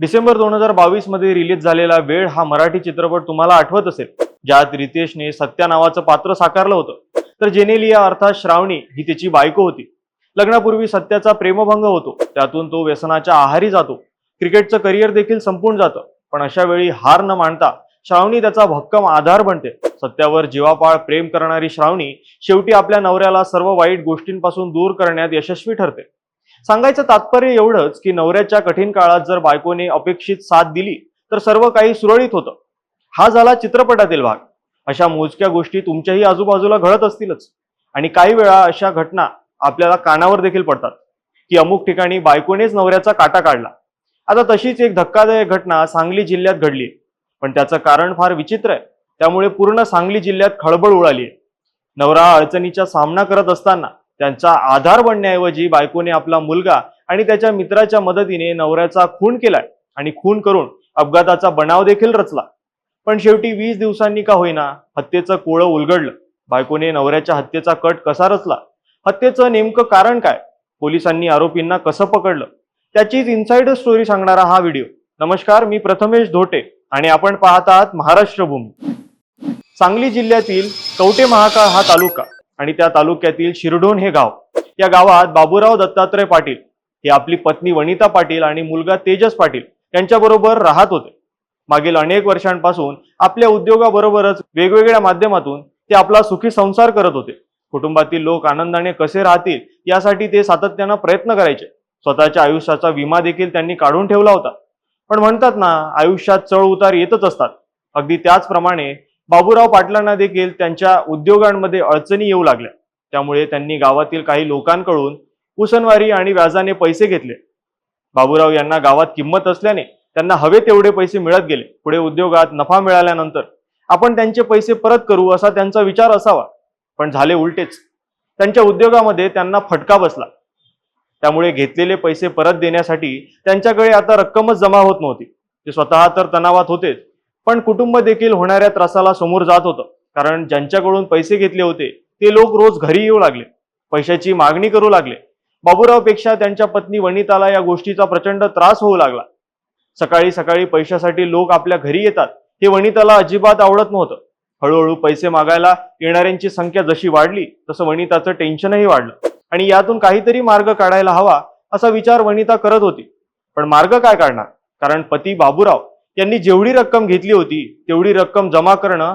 डिसेंबर दोन हजार बावीसमध्ये रिलीज झालेला वेळ हा मराठी चित्रपट तुम्हाला आठवत असेल ज्यात रितेशने सत्या नावाचं पात्र साकारलं होतं. तर जेनेलिया अर्थात श्रावणी ही त्याची बायको होती. लग्नापूर्वी सत्याचा प्रेमभंग होतो. त्यातून तो व्यसनाच्या आहारी जातो. क्रिकेटचं करिअर देखील संपून जातं. पण अशा वेळी हार न मानता श्रावणी त्याचा भक्कम आधार बनते. सत्यावर जीवापाळ प्रेम करणारी श्रावणी शेवटी आपल्या नवऱ्याला सर्व वाईट गोष्टींपासून दूर करण्यात यशस्वी ठरते. सांगायचं तात्पर्य एवढंच की नवऱ्याच्या कठीण काळात जर बायकोने अपेक्षित साथ दिली तर सर्व काही सुरळीत होतं. हा झाला चित्रपटातील भाग. अशा मोजक्या गोष्टी तुमच्याही आजूबाजूला घडत असतीलच. आणि काही वेळा अशा घटना आपल्याला कानावर देखील पडतात. की अमुक ठिकाणी बायकोनेच नवऱ्याचा काटा काढला. आता तशीच एक धक्कादायक घटना सांगली जिल्ह्यात घडली पण त्याचं कारण फार विचित्र आहे. त्यामुळे पूर्ण सांगली जिल्ह्यात खळबळ उडाली आहे नवरा अडचणीचा सामना करत असताना त्यांचा आधार बनण्याऐवजी बायकोने आपला मुलगा आणि त्याच्या मित्राच्या मदतीने नवऱ्याचा खून केलाय आणि खून करून अपघाताचा बनाव देखील रचला. पण शेवटी वीस दिवसांनी का होईना हत्येचं कोळं उलगडलं. बायकोने नवऱ्याच्या हत्येचा कट कसा रचला? हत्येचं नेमकं कारण काय? पोलिसांनी आरोपींना कसं पकडलं? त्याचीच इन्साइड स्टोरी सांगणारा हा व्हिडिओ नमस्कार मी प्रथमेश धोटे आणि आपण पाहत आहात महाराष्ट्र भूमी. सांगली जिल्ह्यातील कवटे महाकाळ हा तालुका. आणि त्या तालुक्यातील शिरढोण हे गाव. या गावात बाबूराव दत्तात्रय पाटील हे आपली पत्नी वनिता पाटील आणि मुलगा तेजस पाटील यांच्याबरोबर राहत होते. मागील अनेक वर्षांपासून आपल्या उद्योगाबरोबरच वेगवेगळ्या माध्यमातून ते आपला सुखी संसार करत होते. कुटुंबातील लोक आनंदाने कसे राहतील यासाठी ते सातत्यानं प्रयत्न करायचे. स्वतःच्या आयुष्याचा विमा देखील त्यांनी काढून ठेवला होता. पण म्हणतात ना आयुष्यात चढ उतार येतच असतात. अगदी त्याचप्रमाणे बाबूराव पाटलांना देखील त्यांच्या उद्योगांमध्ये अडचणी येऊ लागल्या. त्यामुळे त्यांनी गावातील काही लोकांकडून कुसनवारी आणि व्याजाने पैसे घेतले. बाबूराव यांना गावात किंमत असल्याने त्यांना हवे तेवढे पैसे मिळत गेले. पुढे उद्योगात नफा मिळाल्यानंतर आपण त्यांचे पैसे परत करू असा त्यांचा विचार असावा. पण झाले उलटेच. त्यांच्या उद्योगामध्ये त्यांना फटका बसला. त्यामुळे घेतलेले पैसे परत देण्यासाठी त्यांच्याकडे आता रक्कमच जमा होत नव्हती. ते स्वतः तर तणावात होतेच. पण कुटुंब देखील होणाऱ्या त्रासाला समोर जात होतं. कारण ज्यांच्याकडून पैसे घेतले होते ते लोक रोज घरी येऊ लागले. पैशाची मागणी करू लागले. बाबूरावपेक्षा त्यांच्या पत्नी वनिताला या गोष्टीचा प्रचंड त्रास होऊ लागला. सकाळी सकाळी पैशासाठी लोक आपल्या घरी येतात हे वनिताला अजिबात आवडत नव्हतं. हळूहळू पैसे मागायला येणाऱ्यांची संख्या जशी वाढली तसं वनिताचं टेन्शनही वाढलं. आणि यातून काहीतरी मार्ग काढायला हवा असा विचार वनिता करत होती. पण मार्ग काय काढणार? कारण पती बाबूराव त्यांनी जेवढी रक्कम घेतली होती तेवढी रक्कम जमा करणं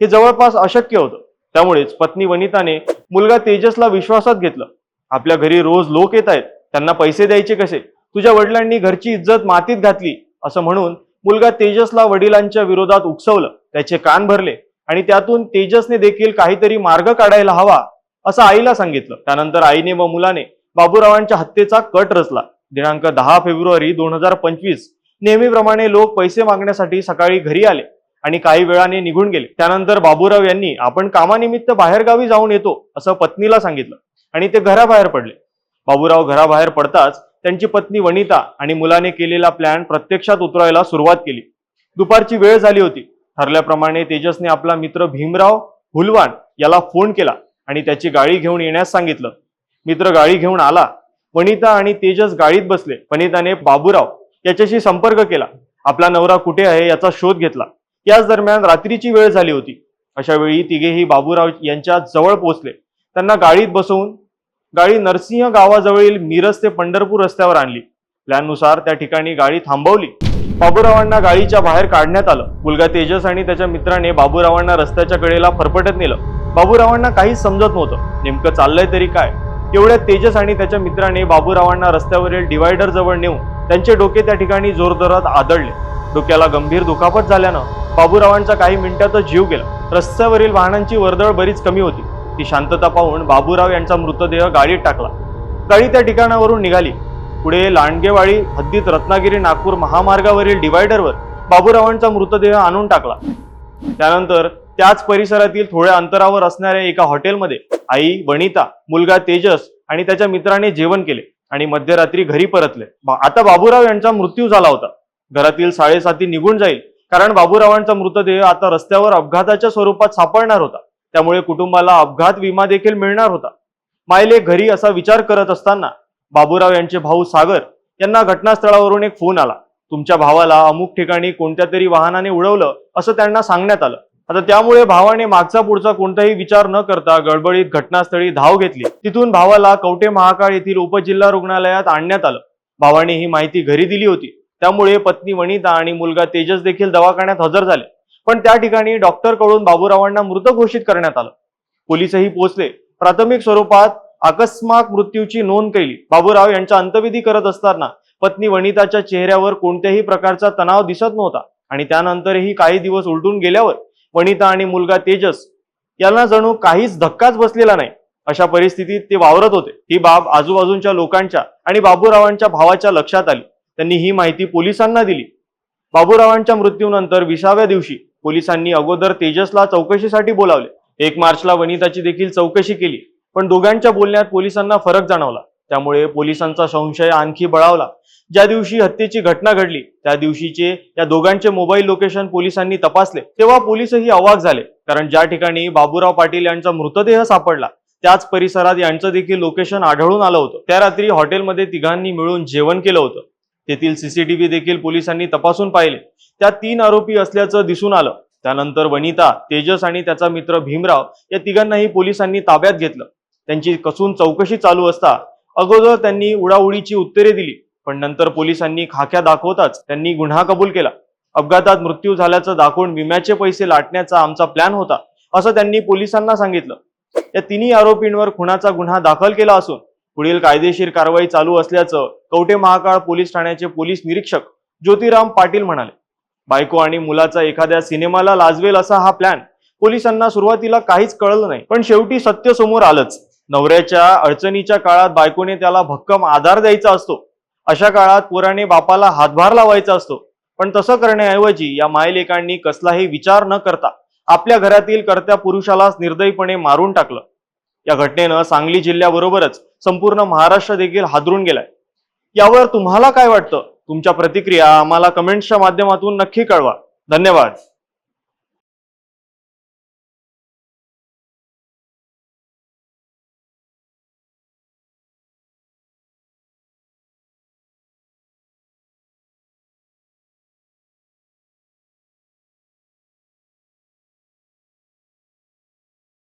हे जवळपास अशक्य होतं. त्यामुळेच पत्नी वनिताने मुलगा तेजसला विश्वासात घेतलं. आपल्या घरी रोज लोक येत आहेत त्यांना पैसे द्यायचे कसे? तुझ्या वडिलांनी घरची इज्जत मातीत घातली असं म्हणून मुलगा तेजसला वडिलांच्या विरोधात उकसवलं. त्याचे कान भरले आणि त्यातून तेजसने देखील काहीतरी मार्ग काढायला हवा असं आईला सांगितलं. त्यानंतर आईने व मुलाने बाबूरावांच्या हत्येचा कट रचला. दिनांक दहा फेब्रुवारी दोन हजार पंचवीस नेहमीप्रमाणे लोक पैसे मागण्यासाठी सकाळी घरी आले आणि काही वेळाने निघून गेले. त्यानंतर बाबूराव यांनी आपण कामानिमित्त बाहेरगावी जाऊन येतो असं पत्नीला सांगितलं आणि ते घराबाहेर पडले. बाबूराव घराबाहेर पडताच त्यांची पत्नी वनिता आणि मुलाने केलेला प्लॅन प्रत्यक्षात उतरायला सुरुवात केली. दुपारची वेळ झाली होती. ठरल्याप्रमाणे तेजसने आपला मित्र भीमराव हुलवान याला फोन केला आणि त्याची गाडी घेऊन येण्यास सांगितलं. मित्र गाडी घेऊन आला. वनिता आणि तेजस गाडीत बसले. वनिताने बाबूराव याच्याशी संपर्क केला. आपला नवरा कुठे आहे याचा शोध घेतला. याच दरम्यान रात्रीची वेळ झाली होती. अशा वेळी तिघेही बाबूराव यांच्या जवळ पोहोचले. त्यांना गाडीत बसवून गाडी नरसिंह गावाजवळील मिरज ते पंढरपूर रस्त्यावर आणली. प्लॅननुसार त्या ठिकाणी गाडी थांबवली. बाबूरावांना गाडीच्या बाहेर काढण्यात आलं. मुलगा तेजस आणि त्याच्या मित्राने बाबूरावांना रस्त्याच्या कडेला फरफटत नेलं. बाबूरावांना काहीच समजत नव्हतं. नेमकं चाललंय तरी काय? एवढ्या तेजस आणि त्याच्या मित्राने बाबूरावांना रस्त्यावरील डिवायडर जवळ नेऊन त्यांचे डोके त्या ठिकाणी जोरदारात आदळले. डोक्याला गंभीर दुखापत झाल्यानं बाबूरावांचा काही मिनिटातच जीव गेला. रस्त्यावरील वाहनांची वर्दळ बरीच कमी होती. ती शांतता पाहून बाबूराव यांचा मृतदेह गाडीत टाकला. गाडी त्या ठिकाणावरून निघाली. पुढे लांडगेवाडी हद्दीत रत्नागिरी नागपूर महामार्गावरील डिवायडरवर बाबूरावांचा मृतदेह आणून टाकला. त्यानंतर त्याच परिसरातील थोड्या अंतरावर असणाऱ्या एका हॉटेलमध्ये आई वनिता मुलगा तेजस आणि त्याच्या मित्राने जेवण केले. आणि मध्यरात्री घरी परतले. आता बाबूराव यांचा मृत्यू झाला होता. घरातील साडेसाती निघून जाईल. कारण बाबूरावांचा मृतदेह आता रस्त्यावर अपघाताच्या स्वरूपात सापडणार होता. त्यामुळे कुटुंबाला अपघात विमा देखील मिळणार होता. मायले घरी असा विचार करत असताना बाबूराव यांचे भाऊ सागर यांना घटनास्थळावरून एक फोन आला. तुमच्या भावाला अमुक ठिकाणी कोणत्या तरी वाहनाने उडवलं असं त्यांना सांगण्यात आलं. आता त्यामुळे भावाने मागचा पुढचा कोणताही विचार न करता गडबडीत घटनास्थळी धाव घेतली. तिथून भावाला कवठे महाकाळ येथील उपजिल्हा रुग्णालयात आणण्यात आलं. भावाने ही माहिती घरी दिली होती. त्यामुळे पत्नी वनिता आणि मुलगा तेजस देखील दवाखान्यात हजर झाले. पण त्या ठिकाणी डॉक्टरकडून बाबूरावांना मृत घोषित करण्यात आलं. पोलीसही पोहोचले. प्राथमिक स्वरूपात अकस्मात मृत्यूची नोंद केली. बाबूराव यांच्या अंत्यविधी करत असताना पत्नी वनिताच्या चेहऱ्यावर कोणत्याही प्रकारचा तणाव दिसत नव्हता आणि त्यानंतरही काही दिवस उलटून गेल्यावर वनिता आणि मुलगा तेजस यांना जणू काहीच धक्काच बसलेला नाही. अशा परिस्थितीत ते वावरत होते. ही बाब आजूबाजूच्या लोकांच्या आणि बाबूरावांच्या भावाच्या लक्षात आली. त्यांनी ही माहिती पोलिसांना दिली. बाबूरावांच्या मृत्यूनंतर विसाव्या दिवशी पोलिसांनी अगोदर तेजसला चौकशीसाठी बोलावले. एक मार्चला वनिताची देखील चौकशी केली. पण दोघांच्या बोलण्यात पोलिसांना फरक जाणवला. त्यामुळे पोलिसांचा संशय आणखी बळावला. ज्या दिवशी हत्येची घटना घडली त्या दिवशीचे या दोघांचे मोबाईल लोकेशन पोलिसांनी तपासले. तेव्हा पोलिसही अवाक झाले. कारण ज्या ठिकाणी बाबूराव पाटील यांचा मृतदेह सापडला त्याच परिसरात यांचं देखील लोकेशन आढळून आलं होतं. त्या रात्री हॉटेलमध्ये तिघांनी मिळून जेवण केलं होतं. तेथील सीसीटीव्ही देखील पोलिसांनी तपासून पाहिले. त्या तीन आरोपी असल्याचं दिसून आलं. त्यानंतर वनिता तेजस आणि त्याचा मित्र भीमराव या तिघांनाही पोलिसांनी ताब्यात घेतलं. त्यांची कसून चौकशी चालू असता अगोदर त्यांनी उडाउडीची उत्तरे दिली पण नंतर पोलिसांनी खाक्या दाखवताच त्यांनी गुन्हा कबूल केला. अपघातात मृत्यू झाल्याचं दाखवून विम्याचे पैसे लाटण्याचा आमचा प्लॅन होता असं त्यांनी पोलिसांना सांगितलं. या तिन्ही आरोपींवर खुनाचा गुन्हा दाखल केला असून पुढील कायदेशीर कारवाई चालू असल्याचं कवटे महाकाळ पोलीस ठाण्याचे पोलीस निरीक्षक ज्योतिराम पाटील म्हणाले. बायको आणि मुलाचा एखाद्या सिनेमाला लाजवेल असा हा प्लॅन पोलिसांना सुरुवातीला काहीच कळलं नाही पण शेवटी सत्य समोर आलंच. नवऱ्याच्या अडचणीच्या काळात बायकोने त्याला भक्कम आधार द्यायचा असतो. अशा काळात पोराने बापाला हातभार लावायचा असतो. पण तसं करण्याऐवजी या मायलेकांनी कसलाही विचार न करता आपल्या घरातील कर्त्या पुरुषालाच निर्दयीपणे मारून टाकलं. या घटनेनं सांगली जिल्ह्याबरोबरच संपूर्ण महाराष्ट्र देखील हादरून गेलाय. यावर तुम्हाला काय वाटतं? तुमच्या प्रतिक्रिया आम्हाला कमेंट्सच्या माध्यमातून नक्की कळवा. धन्यवाद.